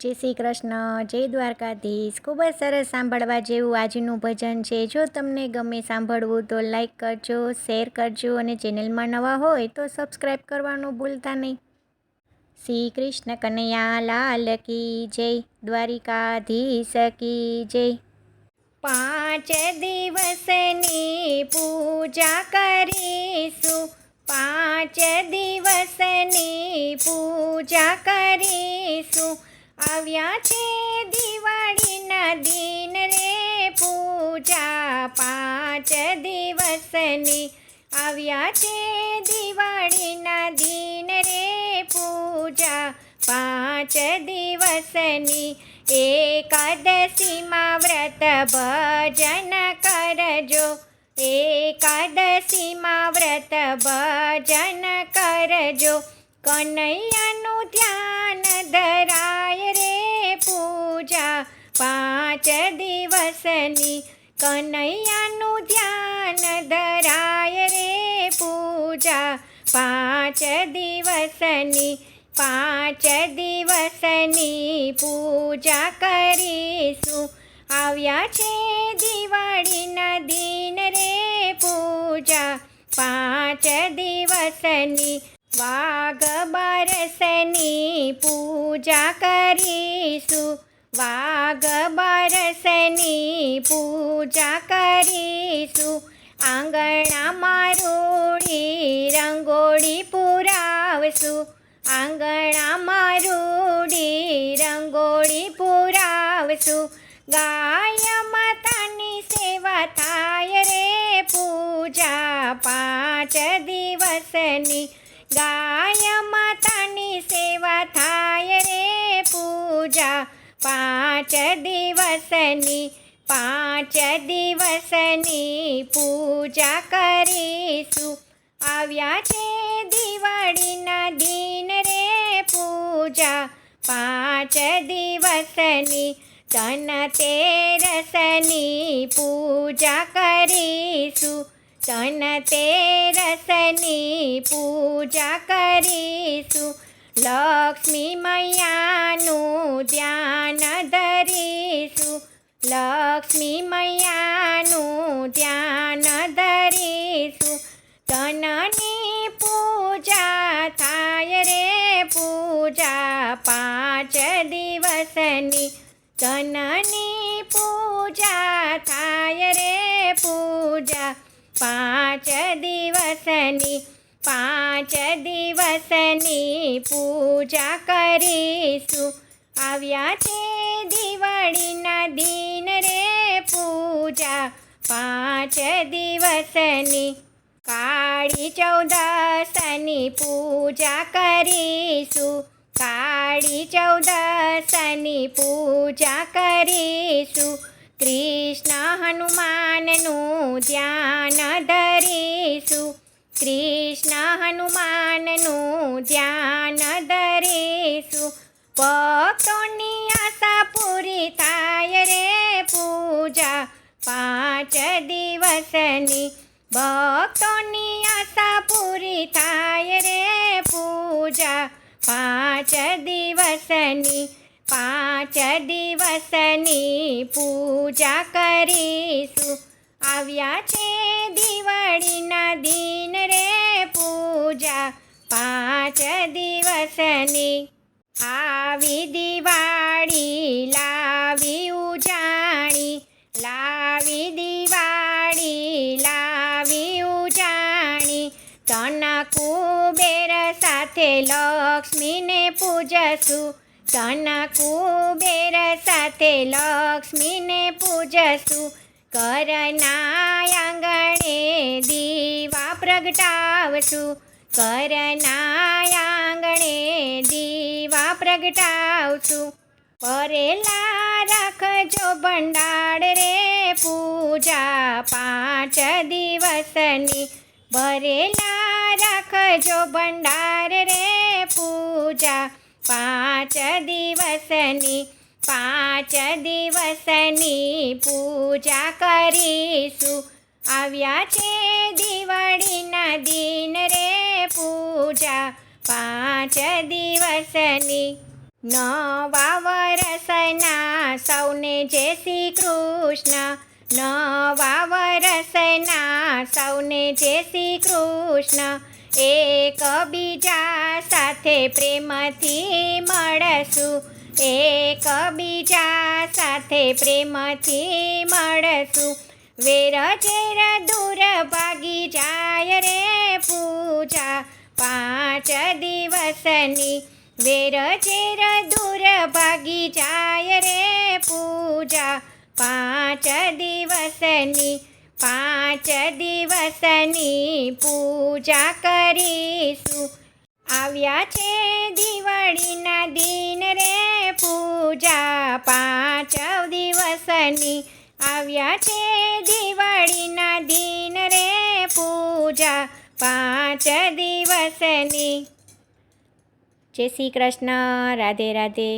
જય શ્રી કૃષ્ણ, જય દ્વારકાધીશ. ખૂબ જ સરસ સાંભળવા જેવું આજનું ભજન છે. જો તમને ગમે સાંભળવું તો લાઈક કરજો, શેર કરજો અને ચેનલમાં નવા હોય તો સબસ્ક્રાઈબ કરવાનું ભૂલતા નહીં. શ્રી કૃષ્ણ કનૈયા લાલ કી જય, દ્વારિકાધીશ કી જય. પાંચ દિવસની પૂજા કરીશું, પાંચ દિવસની પૂજા કરીશું. આવ્યા છે દિવાળીના દિન રે. પૂજા પાંચ દિવસની આવ્યા છે દિવાળીના દિન રે. પૂજા પાંચ દિવસની એકાદશીમાં વ્રત ભજન કરજો. એકાદશીમાં વ્રત ભજન કરજો. કનૈયાનું ધ્યાન ધરાય પાંચ દિવસની કનૈયાનું ધ્યાન ધરાય રે પૂજા. પાંચ દિવસની પાંચ દિવસની પૂજા કરીશું. આવ્યા છે દિવાળીના દિન રે પૂજા. પાંચ દિવસની, વાઘ બારસની પૂજા કરીશું. વાઘ બરસની પૂજા કરીશું. આંગણામાં રૂડી રંગોળી પુરાવશું. આંગણામાં રૂડી રંગોળી પુરાવશું. ગાય માતાની સેવા થાય રે પૂજા પાંચ દિવસની. ગાય પાંચ દિવસની પાંચ દિવસની પૂજા કરીશું. આવ્યા છે દિવાળીના દિન રે પૂજા. પાંચ દિવસની તન તેરસની પૂજા કરીશું. તન તેરસની પૂજા કરીશું. લક્ષ્મી મૈયાનું ધ્યાન ધરીશું લક્ષ્મી મૈયાનું ધ્યાન ધરીશું તનની પૂજા થાય રે પૂજા પાંચ દિવસની તનની પૂજા થાય રે પૂજા પાંચ દિવસની પાંચ દિવસની પૂજા કરીશું. આવ્યા છે દિવાળીના દિન રે પૂજા. પાંચ દિવસની કાળી ચૌદસની પૂજા કરીશું. કાળી ચૌદસની પૂજા કરીશું. કૃષ્ણ હનુમાનનું ધ્યાન ધરીશું. પાંચ દિવસની ભક્તોની આશા પૂરી થાય રે પૂજા. પાંચ દિવસની પાંચ દિવસની પૂજા કરીશું. આવ્યા છે દિવાળીના દિન રે પૂજા. પાંચ દિવસની આવી તન કુબેર સાથે લક્ષ્મીને પૂજશું તન કુબેર સાથે લક્ષ્મીને પૂજશું કરના આંગણે દીવા પ્રગટાવશું કરના આંગણે દીવા પ્રગટાવશું પરેલા રાખજો ભંડાળ રે પૂજા પાંચ દિવસની. ભરેલા રાખજો ભંડાર રે પૂજા. પાંચ દિવસની પાંચ દિવસની પૂજા કરીશું. આવ્યા છે દિવાળીના દિન રે પૂજા. પાંચ દિવસની, નવા સૌને જય શ્રી કૃષ્ણ. નવા વરસના સૌને જય શ્રી કૃષ્ણ. એક બીજા સાથે પ્રેમથી મળશું. એક બીજા સાથે પ્રેમથી મળશું. વેર ચેર દૂર ભાગી જાય રે પૂજા. પાંચ દિવસની વેર ચેર દૂર ભાગી જાય રે પૂજા. પાંચ દિવસની પાંચ દિવસની પૂજા કરીશું. આવ્યા છે દિવાળીના દિન રે પૂજા, પાંચ દિવસની. આવ્યા છે દિવાળીના દિન રે પૂજા, પાંચ દિવસની. જય શ્રી કૃષ્ણ, રાધે રાધે.